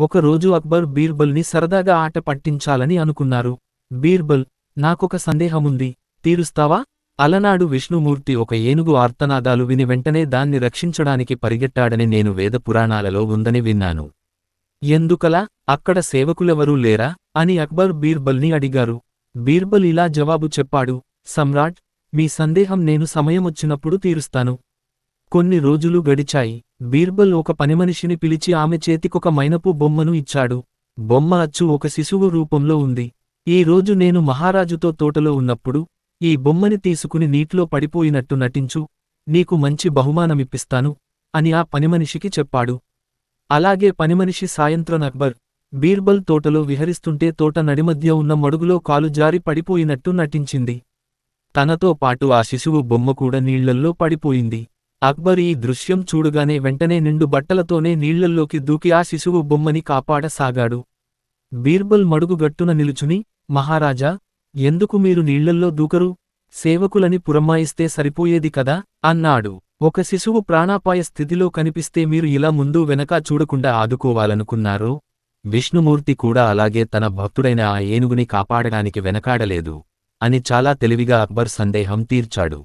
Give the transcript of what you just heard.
ఒకరోజు అక్బర్ బీర్బల్ని సరదాగా ఆట పట్టించాలని అనుకున్నారు. బీర్బల్ నాకొక సందేహముంది తీరుస్తావా? అలనాడు విష్ణుమూర్తి ఒక ఏనుగు ఆర్తనాదాలు విని వెంటనే దాన్ని రక్షించడానికి పరిగెట్టాడని నేను వేద పురాణాలలో ఉందని విన్నాను. ఎందుకలా? అక్కడ సేవకులెవరూ లేరా? అని అక్బర్ బీర్బల్ని అడిగారు. బీర్బల్ ఇలా జవాబు చెప్పాడు సమ్రాట్ మీ సందేహం నేను సమయమొచ్చినప్పుడు తీరుస్తాను. కొన్ని రోజులు గడిచాయి. బీర్బల్ ఒక పనిమనిషిని పిలిచి ఆమె చేతికొక మైనపు బొమ్మను ఇచ్చాడు. బొమ్మ అచ్చు ఒక శిశువు రూపంలో ఉంది. ఈ రోజు నేను మహారాజుతో తోటలో ఉన్నప్పుడు ఈ బొమ్మని తీసుకుని నీటిలో పడిపోయినట్టు నటించు నీకు మంచి బహుమానమిప్పిస్తాను అని ఆ పనిమనిషికి చెప్పాడు. అలాగే పనిమనిషి సాయంత్రం అక్బర్ బీర్బల్ తోటలో విహరిస్తుంటే తోట నడిమధ్య ఉన్న మడుగులో కాలు జారి పడిపోయినట్టు నటించింది. తనతో పాటు ఆ శిశువు బొమ్మ కూడా నీళ్ళల్లో పడిపోయింది. అక్బర్ ఈ దృశ్యం చూడుగానే వెంటనే నిండు బట్టలతోనే నీళ్ళల్లోకి దూకి ఆ శిశువు బొమ్మని కాపాడసాగాడు. బీర్బల్ మడుగుగట్టున నిలుచుని మహారాజా ఎందుకు మీరు నీళ్ళల్లో దూకరు? సేవకులని పురమాయిస్తే సరిపోయేది కదా అన్నాడు. ఒక శిశువు ప్రాణాపాయ స్థితిలో కనిపిస్తే మీరు ఇలా ముందు వెనక చూడకుండా ఆదుకోవాలనుకున్నారో? విష్ణుమూర్తి కూడా అలాగే తన భక్తుడైన ఆ ఏనుగుని కాపాడడానికి వెనకాడలేదు. అని చాలా తెలివిగా అక్బర్ సందేహం తీర్చాడు.